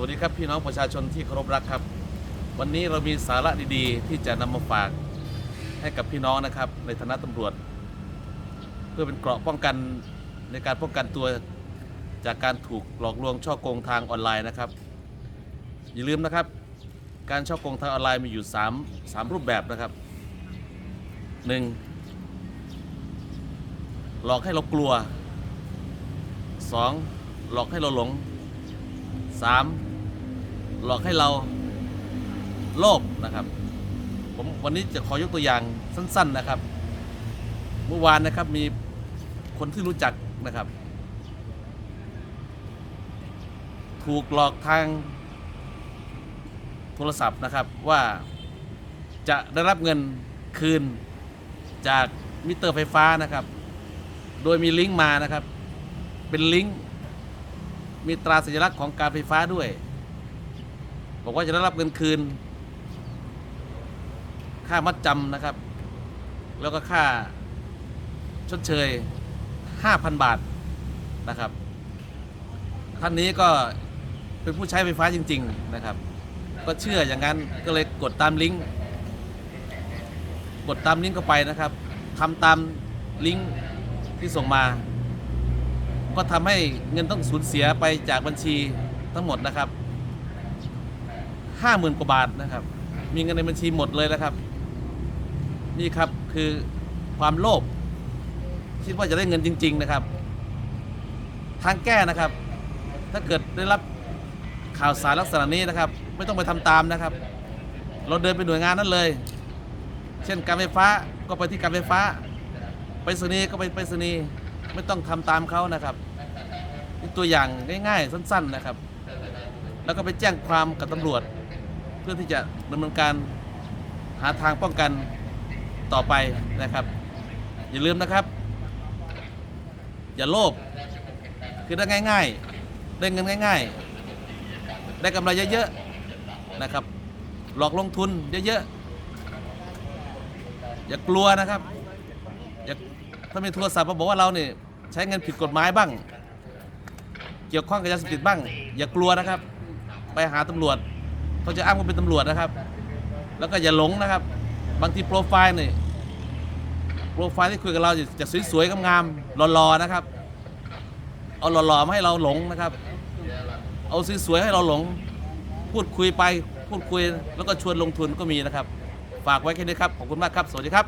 วัสดีครับพี่น้องประชาชนที่เคารพรักครับ วันนี้เรามีสาระดีๆ ที่จะนำมาฝากให้กับพี่น้องนะครับ ในฐานะตำรวจ เพื่อเป็นเกราะป้องกันในการป้องกันตัวจากการถูกหลอกลวงช่อโกงทางออนไลน์นะครับ อย่าลืมนะครับ การช่อโกงทางออนไลน์มีอยู่ 3 3 รูปแบบนะครับ 1. หลอกให้เรากลัว 2. หลอกให้เราหลง 3. หลอกให้เราโลภนะครับ ผมวันนี้จะขอยกตัวอย่างสั้น ๆนะครับ เมื่อวานนะครับมีคนที่รู้จักนะครับ ถูกหลอกทางโทรศัพท์นะครับว่าจะได้รับเงินคืนจากมิเตอร์ไฟฟ้านะครับ โดยมีลิงก์มานะครับ เป็นลิงก์มีตราสัญลักษณ์ของการไฟฟ้าด้วย บอกว่าจะได้รับเงินคืน ค่ามัดจำนะครับ แล้วก็ค่าชดเชย 5,000 บาทนะครับ ท่านนี้ก็เป็นผู้ใช้ไฟฟ้าจริง ๆ นะครับ ก็เชื่ออย่างนั้นก็เลยกดตามลิงก์กดตามลิงก์เข้าไปนะครับทำตามลิงก์ที่ส่งมา ก็ทำให้เงินต้องสูญเสียไปจากบัญชีทั้งหมดนะครับ ห้าหมื่นกว่าบาทนะครับ มีเงินในบัญชีหมดเลยนะครับ นี่ครับคือความโลภคิดว่าจะได้เงินจริง ๆ นะครับ ทางแก้นะครับ ถ้าเกิดได้รับข่าวสารลักษณะนี้นะครับ ไม่ต้องไปทำตามนะครับ เราเดินไปหน่วยงานนั้นเลย เช่นการไฟฟ้าก็ไปที่การไฟฟ้า ไปรษณีก็ไปไปรษณีไม่ต้องทำตามเขานะครับนี่ตัวอย่างง่ายๆสั้น ๆนะครับ แล้วก็ไปแจ้งความกับตำรวจ พื่อที่จะดำเนินการหาทางป้องกันต่อไปนะครับ อย่าลืมนะครับ อย่าโลภคือได้ง่าย ๆ ได้เงินง่าย ๆ ได้กำไรเยอะๆนะครับ หลอกลงทุนเยอะๆอย่ากลัวนะครับอย่าถ้ามีโทรศัพท์มาบอกว่าเราเนี่ยใช้เงินผิดกฎหมายบ้าง เกี่ยวข้องกับยาเสพติดบ้าง อย่ากลัวนะครับ ไปหาตำรวจ เขาจะอ้างว่าเป็นตำรวจนะครับ แล้วก็อย่าหลงนะครับ บางทีโปรไฟล์เนี่ยโปรไฟล์ที่คุยกับเราจะสวยๆงามๆหล่อๆนะครับ เอาหล่อๆมาให้เราหลงนะครับ เอาสวยๆให้เราหลง พูดคุยไปพูดคุย แล้วก็ชวนลงทุนก็มีนะครับ ฝากไว้แค่นี้ครับขอบคุณมากครับ สวัสดีครับ